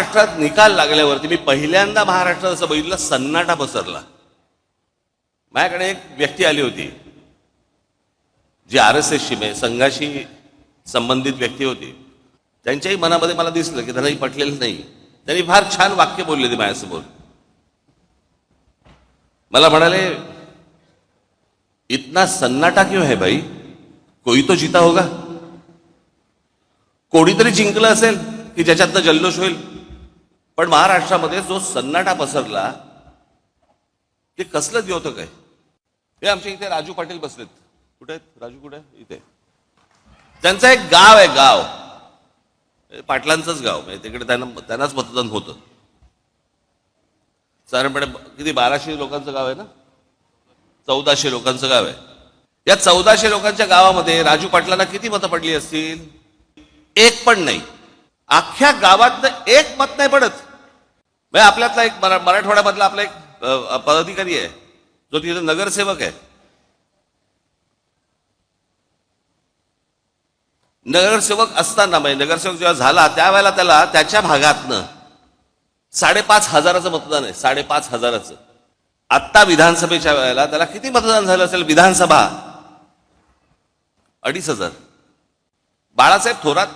महाराष्ट्रात निकाल लागल्यावरती मी पहिल्यांदा महाराष्ट्रात असं बघितलं सन्नाटा पसरला. माझ्याकडे एक व्यक्ती आली होती जी आर एस एसशी म्हणजे संघाशी संबंधित व्यक्ती होती. त्यांच्याही मनामध्ये मला दिसलं की त्यांनाही पटलेलं नाही. त्यांनी फार छान वाक्य बोलले होते माझ्यासमोर. मला म्हणाले इतना सन्नाटा क्यों है भाई? कोई तो जीता होगा. कोणीतरी जिंकलं असेल की ज्याच्यातनं जल्लोष होईल. पण महाराष्ट्रामध्ये जो सन्नाटा पसरला ते कसलं द्योतक आहे? हे आमच्या इथे राजू पाटील बसलेत. कुठे आहेत? राजू कुठे? इथे. त्यांचं एक गाव आहे गाव. पाटलांचंच गाव. म्हणजे तिकडे त्यांना त्यांनाच मतदान होतं. साधारणपणे किती? बाराशे लोकांचं गाव आहे ना? चौदाशे लोकांचं गाव आहे. या चौदाशे लोकांच्या गावामध्ये राजू पाटलांना किती मतं पडली असतील? एक पण नाही. अख्ख्या गावातनं एक मत नाही पडत. म्हणजे आपल्यातला एक मरा- मराठवाड्यामधला आपला एक पदाधिकारी आहे. जो तिथे नगरसेवक आहे. नगरसेवक असताना म्हणजे नगरसेवक जेव्हा झाला त्यावेळेला त्याला त्याच्या भागातनं साडेपाच हजाराचं मतदान आहे. साडेपाच हजाराचं. आत्ता विधानसभेच्या वेळेला त्याला किती मतदान झालं असेल? विधानसभा. अडीच हजार. बाळासाहेब थोरात.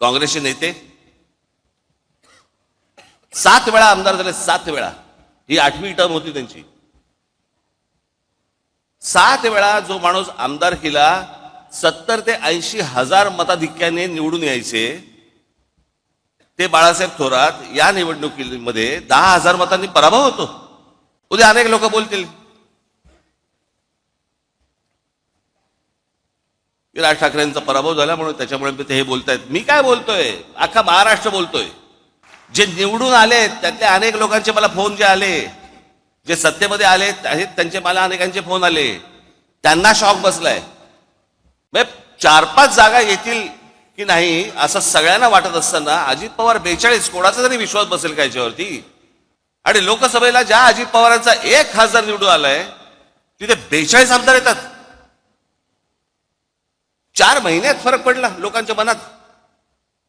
काँग्रेसचे नेते. सात वेळा आमदार झाले सात वेळा. ही आठवी टर्म होती त्यांची. सात वेळा जो माणूस आमदार केला सत्तर ते ऐंशी हजार मताधिक्याने निवडून यायचे ते बाळासाहेब थोरात या निवडणुकीमध्ये दहा हजार मतांनी पराभव होतो. उद्या अनेक लोक बोलतील. राज ठाकरेंचा पराभव झाला म्हणून त्याच्यामुळे ते हे बोलतायत. मी काय बोलतोय? अख्खा महाराष्ट्र बोलतोय. जे निवडून आले त्यातले अनेक लोकांचे मला फोन जे आले जे सत्तेमध्ये आले आहेत त्यांचे मला अनेकांचे फोन आले. त्यांना शॉक बसलाय. म्हणजे चार पाच जागा येतील की नाही असं सगळ्यांना वाटत असताना अजित पवार बेचाळीस कोणाचा तरी विश्वास बसेल का याच्यावरती? आणि लोकसभेला ज्या अजित पवारांचा एक खासदार निवडून आलाय तिथे बेचाळीस आमदार येतात. चार महिन्यात फरक पडला लोकांच्या मनात.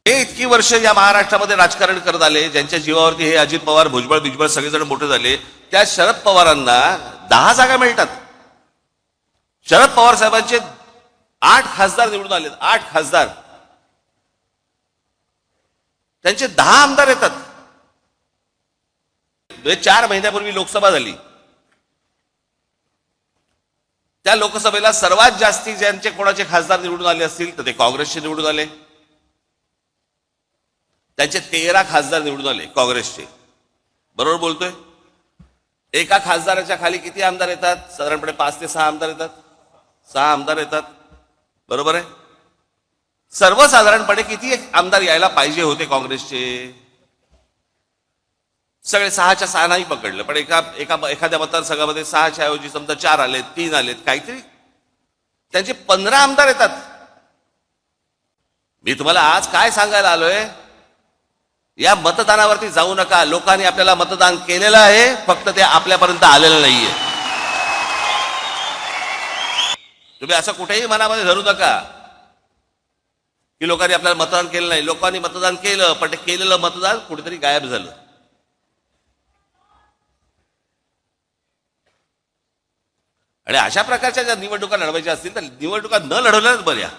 हे इतकी वर्ष या महाराष्ट्रामध्ये राजकारण करत आले ज्यांच्या जीवावरती हे अजित पवार भुजबळ बिजबळ सगळेजण मोठे झाले त्या शरद पवारांना दहा जागा मिळतात. शरद पवार साहेबांचे आठ खासदार निवडून आले आठ खासदार. त्यांचे दहा आमदार येतात. म्हणजे चार महिन्यापूर्वी लोकसभा झाली. त्या लोकसभेला सर्वात जास्ती ज्यांचे कोणाचे खासदार निवडून आले असतील तर ते काँग्रेसचे निवडून आले. त्यांचे तेरा खासदार निवडून आले काँग्रेसचे. बरोबर बोलतोय? एका खासदाराच्या खाली किती आमदार येतात? साधारणपणे पाच ते सहा आमदार येतात. सहा आमदार येतात. बरोबर आहे? सर्वसाधारणपणे किती आमदार यायला पाहिजे होते काँग्रेसचे? सगळे सहाच्या सहा नाही पकडलं. पण एका एका एखाद्या मतदारसंघामध्ये सहाच्या ऐवजी समजा चार आलेत तीन आलेत काहीतरी. त्यांचे पंधरा आमदार येतात. मी तुम्हाला आज काय सांगायला आलोय? या मतदानावरती जाऊ नका. लोकांनी आपल्याला मतदान केलेलं आहे फक्त ते आपल्यापर्यंत आलेलं नाहीये. तुम्ही असं कुठेही मनामध्ये धरू नका. की लोकांनी आपल्याला मतदान केलं नाही. लोकांनी मतदान केलं पण ते केलेलं मतदान कुठेतरी गायब झालं. आणि अशा प्रकारच्या ज्या निवडणुका लढवायच्या असतील तर निवडणुका न लढवल्याच बऱ्या.